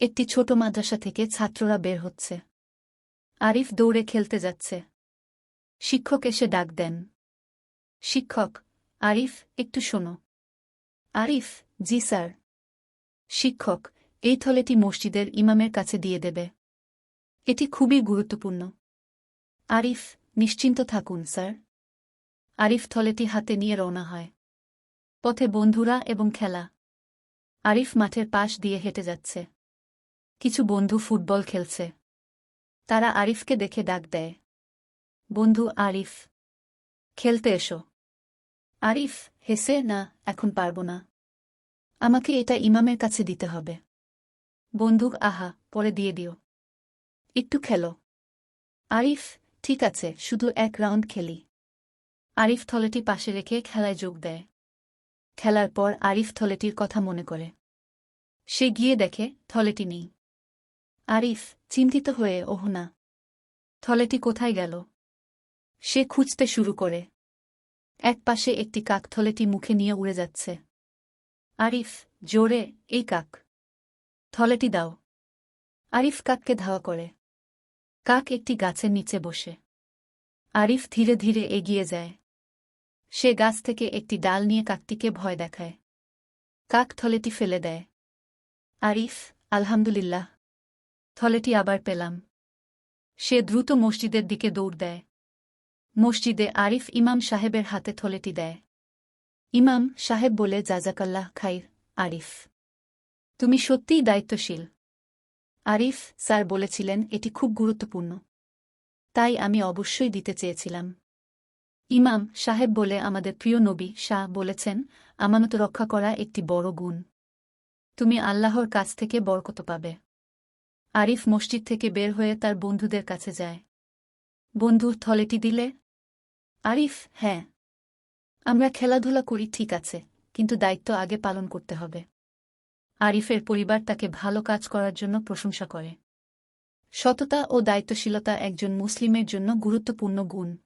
একটি ছোট মাদ্রাসা থেকে ছাত্ররা বের হচ্ছে। আরিফ দৌড়ে খেলতে যাচ্ছে। শিক্ষক এসে ডাক দেন। শিক্ষক, আরিফ, একটু শোনো। আরিফ, জি স্যার। শিক্ষক, এই থলেটি মসজিদের ইমামের কাছে দিয়ে দেবে। এটি খুবই গুরুত্বপূর্ণ। আরিফ, নিশ্চিন্ত থাকুন, স্যার। আরিফ থলেটি হাতে নিয়ে রওনা হয়। পথে বন্ধুরা এবং খেলা। আরিফ মাঠের পাশ দিয়ে হেঁটে যাচ্ছে। কিছু বন্ধু ফুটবল খেলছে। তারা আরিফকে দেখে ডাক দেয়। বন্ধু আরিফ, খেলতে এসো। আরিফ, হেসে, না, এখন পারব না। আমাকে এটা ইমামের কাছে দিতে হবে। বন্দুক আহা, পরে দিয়ে দিও। একটু খেলো। আরিফ, ঠিক আছে, শুধু এক রাউন্ড খেলি। আরিফ থলেটি পাশে রেখে খেলায় যোগ দেয়। খেলার পর আরিফ থলেটির কথা মনে করে। সে গিয়ে দেখে, থলেটি নেই। আরিফ চিন্তিত হয়ে ওহ না থলেটি কোথায় গেল? সে খুঁজতে শুরু করে। এক পাশে একটি কাক থলেটি মুখে নিয়ে উড়ে যাচ্ছে। আরিফ, জোরে, এই কাক। থলেটি দাও। আরিফ কাককে ধাওয়া করে। কাক একটি গাছের নিচে বসে। আরিফ ধীরে ধীরে এগিয়ে যায়। সে গাছ থেকে একটি ডাল নিয়ে কাকটিকে ভয় দেখায়। কাক থলেটি ফেলে দেয়। আরিফ, আলহামদুলিল্লাহ। থলেটি আবার পেলাম। সে দ্রুত মসজিদের দিকে দৌড় দেয়। মসজিদে আরিফ ইমাম সাহেবের হাতে থলেটি দেয়। ইমাম সাহেব বলে, জাজাকাল্লাহ খাইর, আরিফ। তুমি সত্যিই দায়িত্বশীল। আরিফ স্যার বলেছিলেন, এটি খুব গুরুত্বপূর্ণ। তাই আমি অবশ্যই দিতে চেয়েছিলাম। ইমাম সাহেব বলে, আমাদের প্রিয় নবী শাহ বলেছেন আমানত রক্ষা করা একটি বড় গুণ। তুমি আল্লাহর কাছ থেকে বরকত পাবে আরিফ মসজিদ থেকে বের হয়ে তার বন্ধুদের কাছে যায়। বন্ধুর থলেটি দিলে? আরিফ হ্যাঁ। আমরা খেলাধুলা করি, ঠিক আছে, কিন্তু দায়িত্ব আগে পালন করতে হবে। আরিফের পরিবার তাকে ভালো কাজ করার জন্য প্রশংসা করে। সততা ও দায়িত্বশীলতা একজন মুসলিমের জন্য গুরুত্বপূর্ণ গুণ।